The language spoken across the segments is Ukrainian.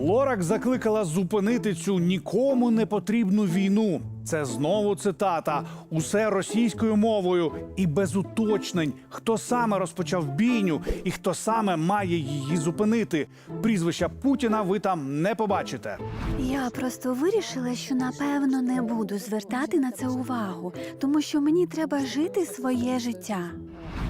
Лорак закликала зупинити цю нікому не потрібну війну. Це знову цитата. Усе російською мовою і без уточнень, хто саме розпочав бійню і хто саме має її зупинити. Прізвища Путіна ви там не побачите. Я просто вирішила, що напевно не буду звертати на це увагу, тому що мені треба жити своє життя.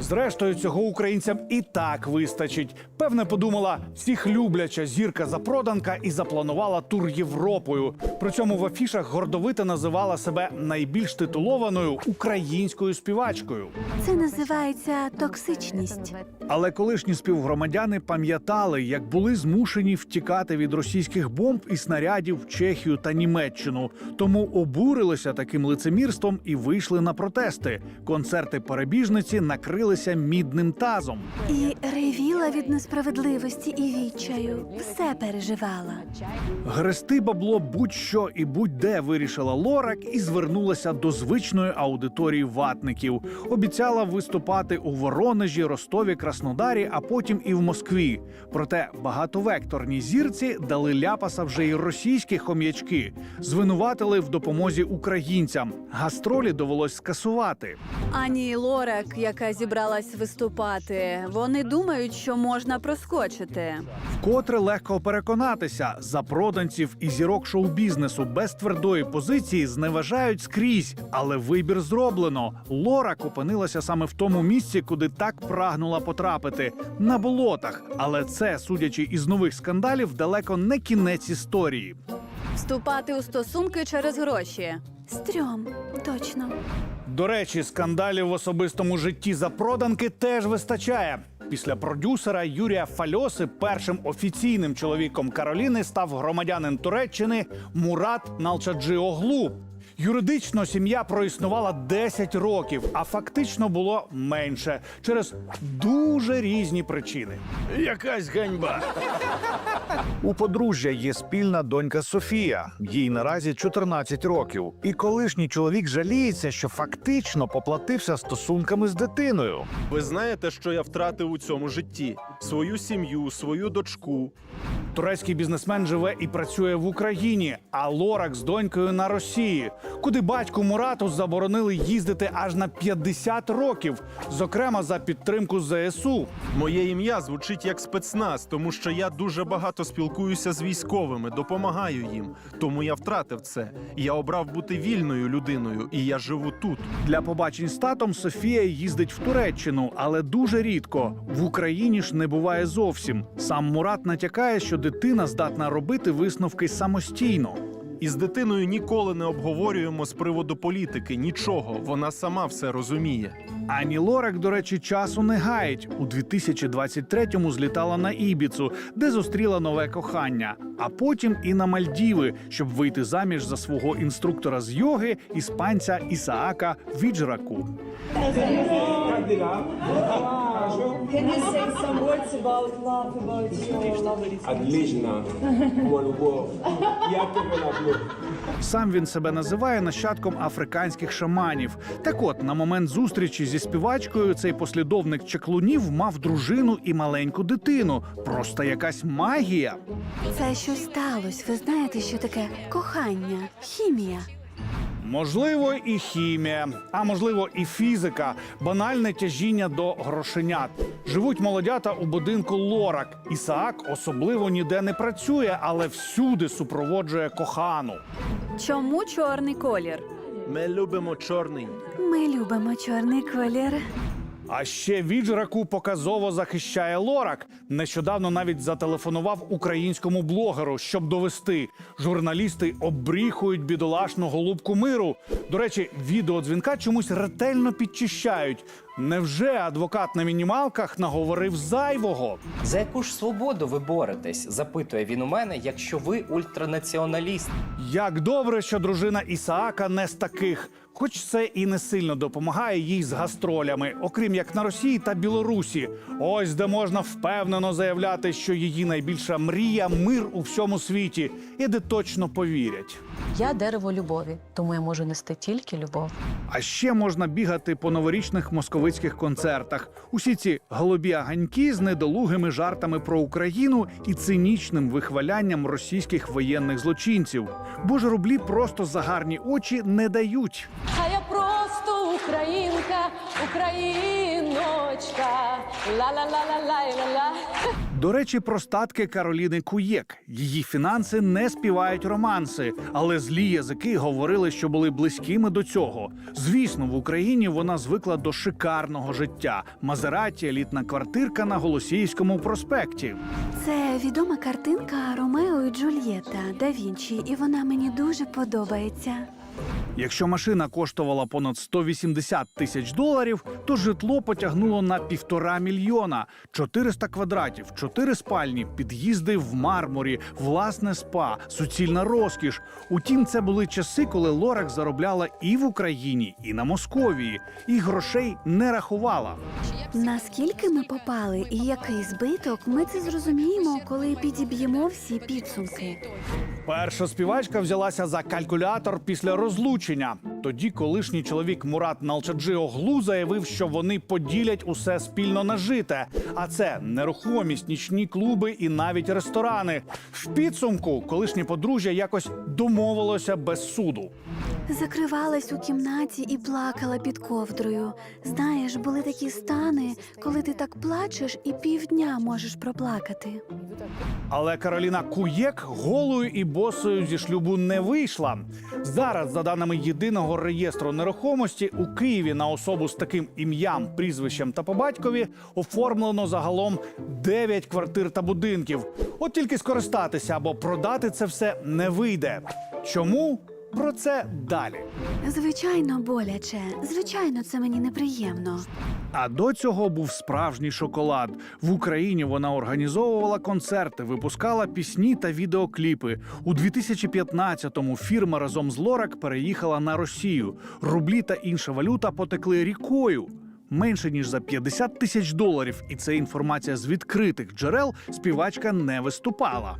Зрештою, цього українцям і так вистачить. Певне, подумала, всіх любляча зірка запроданка і запланувала тур Європою. При цьому в афішах гордовито називала себе найбільш титулованою українською співачкою. Це називається токсичність. Але колишні співгромадяни пам'ятали, як були змушені втікати від російських бомб і снарядів в Чехію та Німеччину. Тому обурилися таким лицемірством і вийшли на протести. Концерти перебіжниці накрилися мідним тазом. І ревіла від несправедливості і відчаю. Все переживала. Грести бабло будь-що і будь-де вирішила Лорак і звернулася до звичної аудиторії ватників. Обіцяла виступати у Воронежі, Ростові, Краснодарі, а потім і в Москві. Проте багатовекторні зірці дали ляпаса вже й російські хом'ячки, звинуватили в допомозі українцям. Гастролі довелось скасувати. Ані Лорак, яка зібралась виступати, вони думають, що можна проскочити. Вкотре легко переконатися, запроданців і зірок шоу-бізнесу без твердої позиції зневажають скрізь, але вибір зроблено. Лорак опинилася саме в тому місці, куди так прагнула потрапити на болотах. Але це, судячи із нових скандалів, далеко не кінець історії. Вступати у стосунки через гроші. Стрьом, точно. До речі, скандалів в особистому житті запроданки теж вистачає. Після продюсера Юрія Фальоси першим офіційним чоловіком Кароліни став громадянин Туреччини Мурат Налчаджіоглу. Юридично сім'я проіснувала 10 років, а фактично було менше через дуже різні причини. Якась ганьба. У подружжя є спільна донька Софія. Їй наразі 14 років. І колишній чоловік жаліється, що фактично поплатився стосунками з дитиною. Ви знаєте, що я втратив у цьому житті? Свою сім'ю, свою дочку. Турецький бізнесмен живе і працює в Україні, а Лорак з донькою на Росії, куди батьку Мурату заборонили їздити аж на 50 років, зокрема за підтримку ЗСУ. Моє ім'я звучить як спецназ, тому що я дуже багато спілкуюся з військовими, допомагаю їм. Тому я втратив це. Я обрав бути вільною людиною, і я живу тут. Для побачень з татом Софія їздить в Туреччину, але дуже рідко. В Україні ж не буває зовсім. Сам Мурат натякає, що дитина здатна робити висновки самостійно. І з дитиною ніколи не обговорюємо з приводу політики. Нічого, вона сама все розуміє. Ані Лорак, до речі, часу не гаїть. У 2023-му злітала на Ібіцу, де зустріла нове кохання, а потім і на Мальдіви, щоб вийти заміж за свого інструктора з йоги, іспанця Ісаака Віджраку. Can you say some words about love, about your love? Отлично. Мой. Я тебе люблю. Сам він себе називає нащадком африканських шаманів. Так от, на момент зустрічі зі співачкою, цей послідовник чаклунів мав дружину і маленьку дитину. Просто якась магія. Це щось сталося. Ви знаєте, що таке кохання, хімія. Можливо, і хімія, а можливо, і фізика, банальне тяжіння до грошенят. Живуть молодята у будинку Лорак. Ісаак особливо ніде не працює, але всюди супроводжує кохану. Чому чорний колір? Ми любимо чорний. Ми любимо чорний колір. А ще віджраку показово захищає Лорак. Нещодавно навіть зателефонував українському блогеру, щоб довести. Журналісти обріхують бідолашну голубку миру. До речі, відео дзвінка чомусь ретельно підчищають. Невже адвокат на мінімалках наговорив зайвого? За яку ж свободу ви боретесь? запитує він у мене, якщо ви ультранаціоналіст. Як добре, що дружина Ісаака не з таких. Хоч це і не сильно допомагає їй з гастролями, окрім як на Росії та Білорусі. Ось де можна впевнено заявляти, що її найбільша мрія мир у всьому світі, і де точно повірять. Я дерево любові, тому я можу нести тільки любов. А ще можна бігати по новорічних московицьких московицьких концертах. Усі ці голубі аганьки з недолугими жартами про Україну і цинічним вихвалянням російських воєнних злочинців. Бо ж рублі просто за гарні очі не дають. А я просто українка, україночка. Ла-ла-ла-ла-ла-ла-ла. До речі, про статки Кароліни Куєк. Її фінанси не співають романси, але злі язики говорили, що були близькими до цього. Звісно, в Україні вона звикла до шикарного життя. Мазераті, елітна квартирка на Голосіївському проспекті. Це відома картинка Ромео і Джульєта да Вінчі, і вона мені дуже подобається. Якщо машина коштувала понад 180 тисяч доларів, то житло потягнуло на півтора мільйона, 400 квадратів, 4 спальні, під'їзди в мармурі, власне спа, суцільна розкіш. Утім, це були часи, коли Лорак заробляла і в Україні, і на Московії, і грошей не рахувала. Наскільки ми попали і який збиток, ми це зрозуміємо, коли підіб'ємо всі підсумки. Перша співачка взялася за калькулятор після розлучення. визначення. Тоді колишній чоловік Мурат Налчаджи Оглу заявив, що вони поділять усе спільно нажите. А це нерухомість, нічні клуби і навіть ресторани. В підсумку колишнє подружжя якось домовилося без суду. Закривалась у кімнаті і плакала під ковдрою. Знаєш, були такі стани, коли ти так плачеш і півдня можеш проплакати. Але Кароліна Куєк голою і босою зі шлюбу не вийшла. Зараз, за даними єдиного реєстру нерухомості, у Києві на особу з таким ім'ям, прізвищем та по батькові оформлено загалом 9 квартир та будинків. От тільки скористатися або продати це все не вийде. Чому? Про це далі. Звичайно, боляче. Звичайно, це мені неприємно. А до цього був справжній шоколад. В Україні вона організовувала концерти, випускала пісні та відеокліпи. У 2015-му фірма разом з Лорак переїхала на Росію. Рублі та інша валюта потекли рікою. Менше ніж за 50 тисяч доларів, і це інформація з відкритих джерел. Співачка не виступала.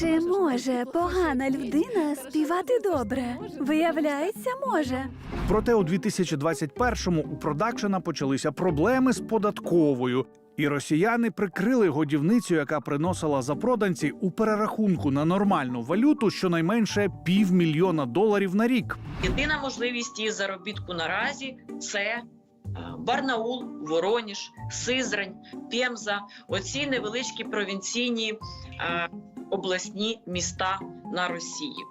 Чи може погана людина співати добре? Виявляється, може. Проте у 2021-му у продакшена почалися проблеми з податковою. І росіяни прикрили годівницю, яка приносила запроданці у перерахунку на нормальну валюту щонайменше півмільйона доларів на рік. Єдина можливість її заробітку наразі це Барнаул, Вороніж, Сизрань, Пемза, оці невеличкі провінційні е, обласні міста на Росії.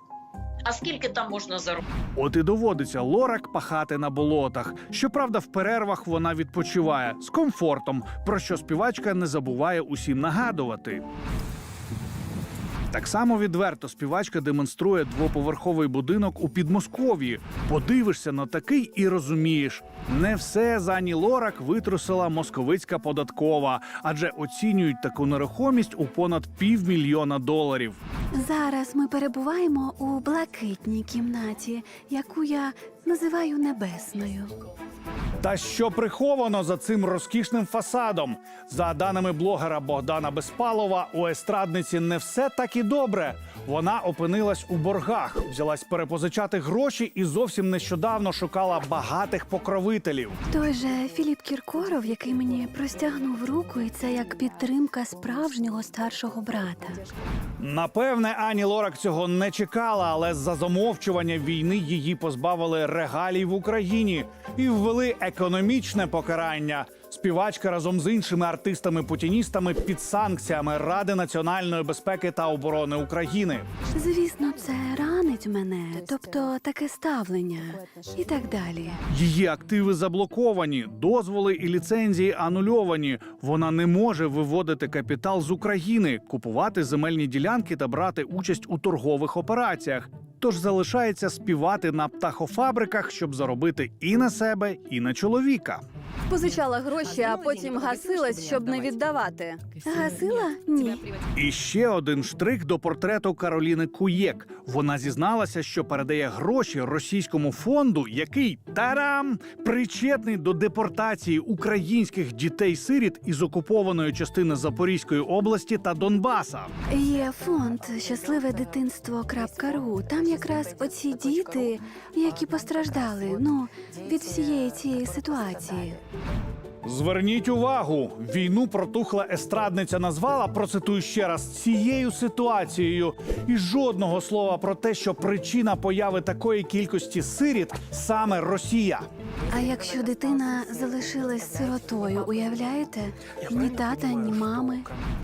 А скільки там можна заробити? От і доводиться Лорак пахати на болотах. Щоправда, в перервах вона відпочиває з комфортом, про що співачка не забуває усім нагадувати. Так само відверто співачка демонструє двоповерховий будинок у Підмосков'ї. Подивишся на такий і розумієш, не все за Ані Лорак витрусила московицька податкова, адже оцінюють таку нерухомість у понад півмільйона доларів. Зараз ми перебуваємо у блакитній кімнаті, яку я називаю небесною. Та що приховано за цим розкішним фасадом? За даними блогера Богдана Безпалова, у естрадниці не все так і добре. Вона опинилась у боргах, взялась перепозичати гроші і зовсім нещодавно шукала багатих покровителів. Той же Філіп Кіркоров, який мені простягнув руку, і це як підтримка справжнього старшого брата. Напевне, Ані Лорак цього не чекала, але за замовчування війни її позбавили регалій в Україні і ввели економічне покарання. Співачка разом з іншими артистами-путіністами під санкціями Ради національної безпеки та оборони України. Звісно, це ранить мене, тобто таке ставлення і так далі. Її активи заблоковані, дозволи і ліцензії анульовані. Вона не може виводити капітал з України, купувати земельні ділянки та брати участь у торгових операціях. Тож залишається співати на птахофабриках, щоб заробити і на себе, і на чоловіка. Позичала гроші, а потім гасилась, щоб не віддавати. Гасила? Ні. І ще один штрих до портрету Кароліни Куєк. Вона зізналася, що передає гроші російському фонду, який тарам причетний до депортації українських дітей-сиріт із окупованої частини Запорізької області та Донбаса. Є фонд щасливе дитинство.ру. Там якраз оці діти, які постраждали ну від всієї цієї ситуації. Зверніть увагу, війну протухла естрадниця назвала, процитую ще раз, цією ситуацією. І жодного слова про те, що причина появи такої кількості сиріт саме Росія. А якщо дитина залишилась сиротою, уявляєте? Ні тата, ні мами.